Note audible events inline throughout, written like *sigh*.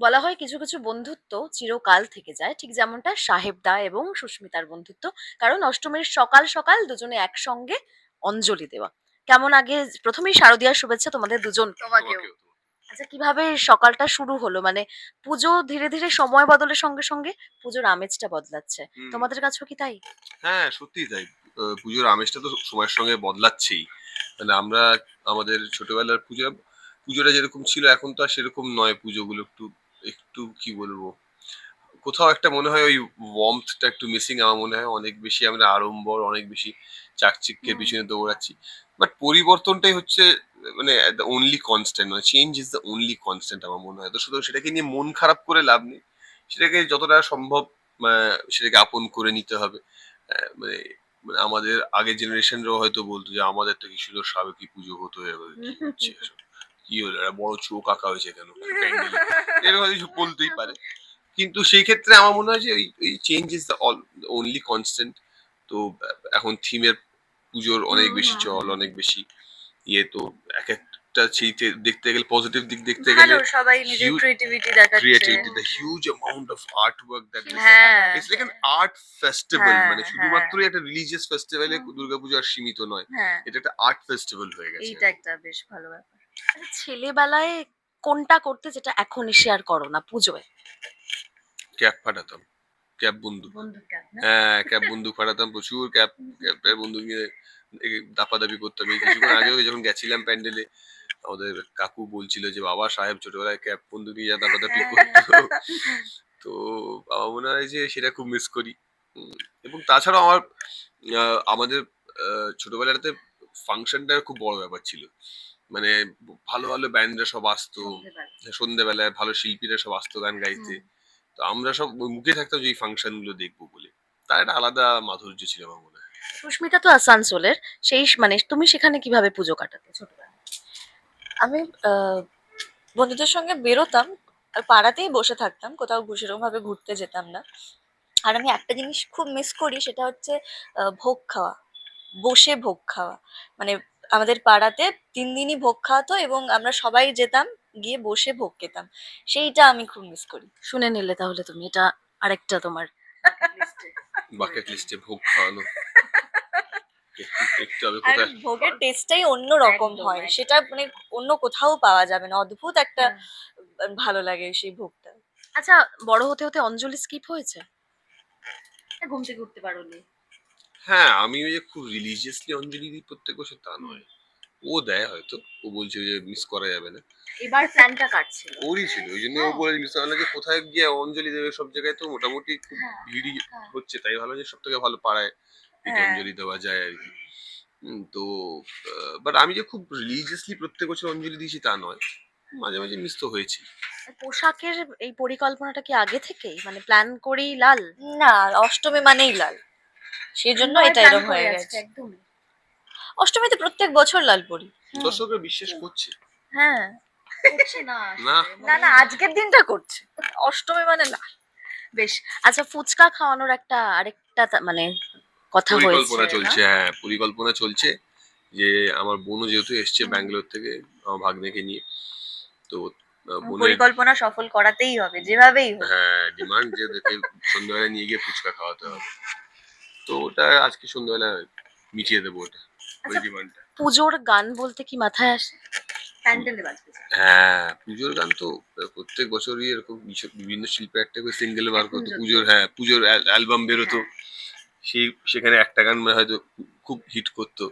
বলা হয় কিছু কিছু বন্ধুত্ব চিরকাল থেকে যায়। ঠিক যেমনটা সাহেবদা এবং সুস্মিতার বন্ধুত্ব। কারণ অষ্টমীর সকাল সকাল দুজনে একসঙ্গে অঞ্জলি দেওয়া। কেমন আগে প্রথমেই শারদীয়ার শুভেচ্ছা তোমাদের দুজন আচ্ছা কীভাবে সকালটা শুরু হলো? মানে পুজো ধীরে ধীরে সময় বদলের সঙ্গে সঙ্গে পুজোর আমেজটা বদলাচ্ছে। তোমাদের কাছেও কি তাই? হ্যাঁ সত্যি তাই। পুজোর আমেজটা তো সময়ের সঙ্গে বদলাচ্ছেই। মানে আমরা আমাদের ছোটবেলার পুজো পুজোটা যেরকম ছিল এখন তো আর সেরকম নয় পুজোগুলো একটু একটু কি বলব? কোথাও একটা মনে হয় ওই ওয়ার্মথটা একটু মিসিং আমার মনে হয় অনেক বেশি আমরা আড়ম্বর অনেক বেশি চাকচিক্যের পিছনে দৌড়াচ্ছি। বাট পরিবর্তনটাই হচ্ছে মানে দ্য অনলি কনস্ট্যান্ট মানে change is the only constant আমার মনে হয়। তো শুধু সেটাকে নিয়ে মন খারাপ করে লাভ নেই। সেটাকে যতটা সম্ভব আহ, সেটাকে আপন করে নিতে হবে। মানে মানে আমাদের আগের জেনারেশনরাও হয়তো বলতো যে আমাদের তো কি সুন্দর সাবেকি পুজো হতো এবার কি *laughs* হচ্ছে? কি হলো? একটা বড় চোখ আঁকা হয়েছে কেন? এরকম কিছু বলতেই পারে। কিন্তু সেই ক্ষেত্রে আমার মনে হয় যে ওই change is the only constant তো এখন থিমের পুজোর অনেক বেশি চল অনেক বেশি ইয়ে তো এক একটা সেইতে দেখতে গেলে পজিটিভ দিক দেখতে গেলে সবাই নিজের ক্রিয়েটিভিটি দেখাচ্ছে। Creativity the huge amount of art work that হ্যাঁ। It's like an art festival হ্যাঁ, মানে শুধুমাত্রই একটা রিলিজিয়াস ফেস্টিভ্যালে। দুর্গাপূজা আর সীমিত নয়। হ্যাঁ। এটা একটা আর্ট ফেস্টিভ্যাল হয়ে গেছে। এইটা একটা বেশ ভালো ব্যাপার। ছেলেবেলায় কোনটা করতে যেটা এখন এসে আর করো না পুজোয়? ক্যাপ ফাটাতাম ক্যাপ বন্দুক বন্ধুটা হ্যাঁ ক্যাপ বন্দুক ফাটাতাম প্রচুর ক্যাপ ক্যাপের বন্দুক নিয়ে দাপাদাপি করতাম। এই কিছুক্ষণ আগেও যখন গেছিলাম প্যান্ডেলে আমাদের কাকু বলছিল যে বাবা সাহেব ছোটবেলায় ক্যাপ বন্দুক নিয়ে যা দাপাদাপি করতো। তো আমার মনে হয় যে সেটা খুব মিস করি। এবং তাছাড়াও আমার আহ, আমাদের আহ, ছোটবেলাতে ফাংশনটা খুব বড় ব্যাপার ছিল। মানে ভালো ভালো ব্যান্ডরা সব আসতো। সন্ধ্যেবেলায় ভালো শিল্পীরা সব আসতো গান গাইতে। তো আমরা সব মুখে থাকতাম যে এই ফাংশনগুলো দেখব বলে তার একটা আলাদা মাধুর্য ছিল আমার মনে হয়। সুস্মিতা তো আসানসোলের সেই মানে তুমি সেখানে কীভাবে পুজো কাটাতে ছোটবেলায়? আমি আহ, বন্ধুদের সঙ্গে বেরোতাম আর পাড়াতেই বসে থাকতাম কোথাও ঘু- সেরকম ভাবে ঘুরতে যেতাম না। আর আমি একটা জিনিস খুব মিস করি সেটা হচ্ছে আহ, ভোগ খাওয়া বসে ভোগ খাওয়া। মানে আমাদের পাড়াতে তিন দিনই ভোগ খাওয়াতো এবং আমরা সবাই যেতাম গিয়ে বসে ভোগ খেতাম। সেইটা আমি খুব মিস করি। শুনে নিলে তাহলে তুমি এটা আরেকটা তোমার বাকেট লিস্টে ভোগ খাওয়ানো। ভোগের টেস্টটাই অন্য রকম হয়। সেটা মানে অন্য কোথাও পাওয়া যাবে না। অদ্ভুত একটা ভালো লাগে সেই ভোগটা। আচ্ছা বড় হতে হতে অঞ্জলি স্কিপ হয়েছে? ঘুম থেকে উঠতে পারোনি। হ্যাঁ আমি ওই যে খুব রিলিজিয়াসলি অঞ্জলি দিই প্রত্যেক বছর তা নয়। ও দেয় হয়তো ও বলছে যে মিস করা যাবে না। এবার প্ল্যানটা কাটছিল ওরই ছিল ওই জন্য ও হ্যাঁ। বলে মিস যে কোথায় গিয়ে অঞ্জলি দেবে সব জায়গায় তো মোটামুটি খুব হ্যাঁ, ভিড়ই হ্যাঁ। হচ্ছে তাই ভালো যে সব থেকে ভালো পাড়ায় হ্যাঁ। অঞ্জলি দেওয়া যায় আর কি। উম, তো বাট আমি যে খুব রিলিজিয়াসলি প্রত্যেক বছর অঞ্জলি দিয়েছি তা নয় মাঝে মাঝে মিস তো হয়েছে। পোশাকের এই পরিকল্পনাটা কি আগে থেকেই? মানে প্ল্যান করেই লাল? না অষ্টমী মানেই লাল। সেই জন্য এটা এরকম হয়ে গেছে একদমই। অষ্টমীতে প্রত্যেক বছর লাল পরি। দর্শকরা বিশ্বাস করছে। হ্যাঁ। না না। না না আজকের দিনটা করছে। অষ্টমী মানে লাল। বেশ আচ্ছা ফুচকা খাওয়ানোর একটা আরেকটা মানে কথা হয়েছে পরিকল্পনা চলছে হ্যাঁ পরিকল্পনা চলছে যে আমার বোনও যেহেতু এসছে ব্যাঙ্গালোর থেকে আমার ভাগ্নেকে নিয়ে তো পরিকল্পনা সফল করাতেই হবে যেভাবেই হ্যাঁ ডিমান্ড যে দেখে সন্ধ্যাবেলা নিয়ে গিয়ে ফুচকা খাওয়াতে হবে। তো ওটা আজকে সন্ধ্যাবেলা মিটিয়ে দেবো ওটা ওই আচ্ছা, ডিমান্ডটা পুজোর গান বলতে কি মাথায় আসে? প্যান্ডেলে বাজবে। হ্যাঁ পুজোর গান তো প্রত্যেক বছরই এরকম বিশ- বিভিন্ন শিল্পী একটা করে সিঙ্গেল বার করতো পুজোর। পুজোর হ্যাঁ পুজোর অ্যালবাম বেরোতো। সেই সেখানে একটা গান মনে হয়তো খুব হিট করতো।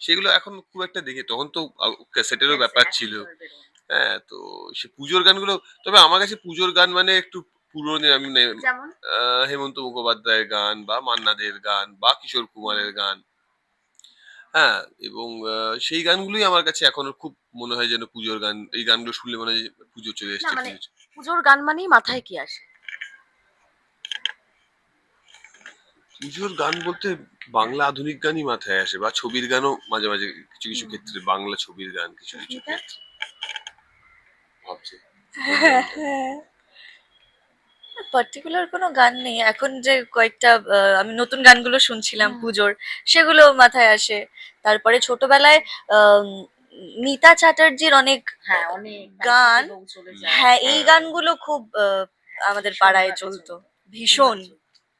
সেগুলো এখন খুব একটা দেখে তখন তো ক্যাসেটেরও ব্যাপার ছিল। হ্যাঁ তো সে পুজোর গানগুলো তবে আমার কাছে পুজোর গান মানে একটু পুরোনো আমি মানে, হেমন্ত মুখোপাধ্যায়ের গান বা মান্নাদের গান বা কিশোর কুমারের গান। হ্যাঁ এবং সেই গানগুলোই আমার কাছে এখনও খুব মনে হয় যেন পুজোর গান এই গানগুলো শুনলে মনে হয় পুজো চলে এসছে মানে- পুজোর গান মানেই মাথায় কি আসে? পুজোর গান বলতে বাংলা আধুনিক গানই মাথায় আসে বা ছবির গানও মাঝে মাঝে কিছু কিছু ক্ষেত্রে বাংলা ছবির গান কিছু কিছু ক্ষেত্রে। ভাবছি। পার্টিকুলার কোনো গান নেই। এখন যে কয়েকটা আহ, আমি নতুন গানগুলো শুনছিলাম হুম। পুজোর সেগুলো মাথায় আসে। তারপরে ছোটবেলায় আম, মিতা চ্যাটার্জির অনেক হ্যাঁ অনেক গান, বউ চলে যায়। হ্যাঁ এই হ্যাঁ। গানগুলো খুব আহ, আমাদের ভীষণ পাড়ায় ভাবে চলতো। ভীষণ।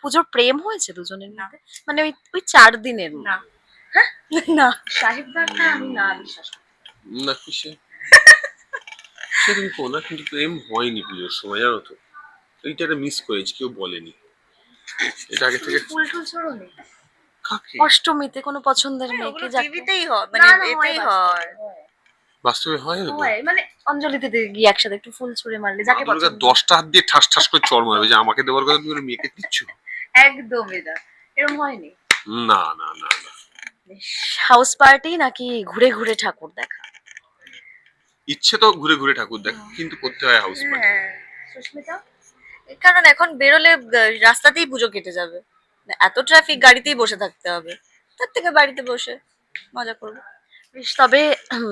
পুজোর প্রেম হয়েছে দুজনের মধ্যে? মানে ওই ওই চার দিনের না। *laughs* না। সাহেবদারটা আমি না বিশ্বাস করি না। কিসে সে তুমি কো না কিন্তু প্রেম হয়নি পুজোর সময় জানো তো? এইটা মিস করেছি কেউ বলেনি। এটা আগে থেকে ফুল টুল ছড়োনি কাকে? অষ্টমীতে কোনো পছন্দের মেয়েকে টিভিতেই হয় মানে হয় হয়। বাস্তবে হয়? হয় মানে অঞ্জলিতে দে- গিয়ে একসাথে একটু ফুল ছুঁড়ে মারলে যাকে পছন্দ। দশটা হাত দিয়ে ঠাস ঠাস করে চড় মারবে যে আমাকে দেওয়ার কথা তুমি মেয়েকে দিচ্ছ? একদমই না এরকম হয়নি? না না না না। হাউস পার্টি নাকি ঘুরে ঘুরে ঠাকুর দেখা? ইচ্ছে তো ঘুরে ঘুরে ঠাকুর দেখ কিন্তু করতে হয় হাউস পার্টি হ্যাঁ সুস্মিতা? কারণ এখন বেরোলে রাস্তাতেই পুজো কেটে যাবে। এত ট্রাফিক গাড়িতেই বসে থাকতে হবে। তার থেকে বাড়িতে বসে মজা করব। বেশ তবে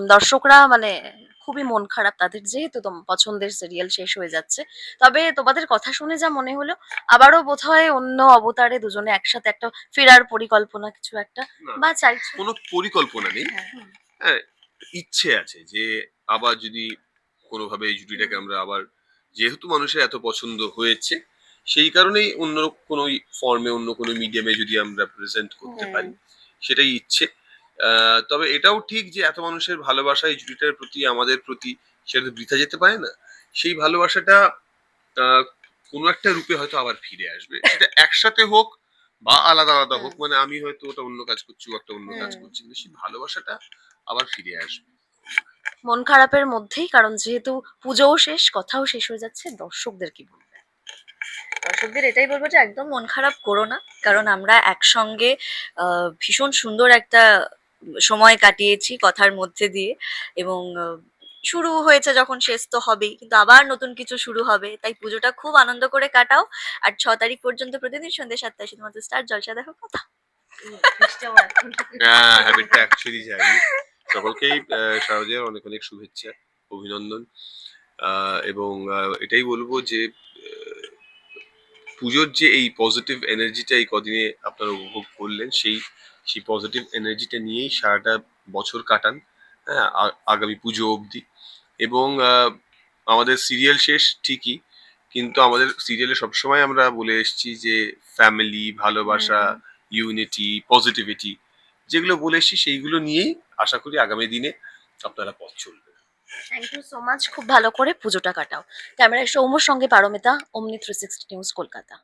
দর্শকরা মানে খুবই মন খারাপ। তাদের যেহেতু তোম পছন্দের সিরিয়াল শেষ হয়ে যাচ্ছে। তবে তোমাদের কথা শুনে যা মনে হলো আবারও বোধহয় অন্য অবতারে দুজনে একসাথে একটা ফেরার পরিকল্পনা কিছু একটা বা চাইছো? কোনো পরিকল্পনা নেই। হ্যাঁ। হ্যাঁ ইচ্ছে আছে যে আবার যদি কোনোভাবে এই জুটিটাকে আমরা আবার যেহেতু মানুষের এত পছন্দ হয়েছে সেই কারণেই অন্য কোনো ফর্মে অন্য কোনো মিডিয়ামে যদি আমরা প্রেজেন্ট করতে পারি সেটাই ইচ্ছে। তবে এটাও ঠিক যে এত মানুষের ভালোবাসা এই জুটিটার প্রতি আমাদের প্রতি সেটা তো বৃথা যেতে পারে না। সেই ভালোবাসাটা আহ, কোনো একটা রূপে হয়তো আবার ফিরে আসবে। *laughs* সেটা একসাথে হোক বা আলাদা আলাদা হোক মানে আমি হয়তো ওটা অন্য কাজ করছি ও একটা অন্য কাজ করছি কিন্তু সেই ভালোবাসাটা আবার ফিরে আসবে। মন খারাপের মধ্যেই, কারণ যেহেতু পুজোও শেষ, কথাও শেষ হয়ে যাচ্ছে, দর্শকদের কি বলবে? দর্শকদের এটাই বলব যে একদম মন খারাপ করো না, কারণ আমরা একসঙ্গে ভীষণ সুন্দর একটা সময় কাটিয়েছি কথার মধ্যে দিয়ে, এবং শুরু হয়েছে যখন শেষ তো হবেই, কিন্তু আবার নতুন কিছু শুরু হবে, তাই পুজোটা খুব আনন্দ করে কাটাও, আর ছ তারিখ পর্যন্ত প্রতিদিন সন্ধ্যে সাতটায় শুধুমাত্র স্টার জলসা দেখো কথা। সকলকেই শারদীয়ার অনেক অনেক শুভেচ্ছা অভিনন্দন। এবং এটাই বলব যে পুজোর যে এই পজিটিভ এনার্জিটা এই কদিনে আপনারা উপভোগ করলেন সেই সেই পজিটিভ এনার্জিটা নিয়েই সারাটা বছর কাটান হ্যাঁ আগামী পুজো অবধি। এবং আমাদের সিরিয়াল শেষ ঠিকই কিন্তু আমাদের সিরিয়ালে সবসময় আমরা বলে এসেছি যে ফ্যামিলি ভালোবাসা ইউনিটি পজিটিভিটি যেগুলো বলে এসেছি সেইগুলো নিয়েই আশা করি আগামী দিনে আপনারা পথ চলবে থ্যাংক ইউ সো মাচ খুব ভালো করে পুজোটা কাটাও। ক্যামেরায় সৌম্যর সঙ্গে পারমিতা, অমনি থ্রি সিক্সটি নিউজ কলকাতা।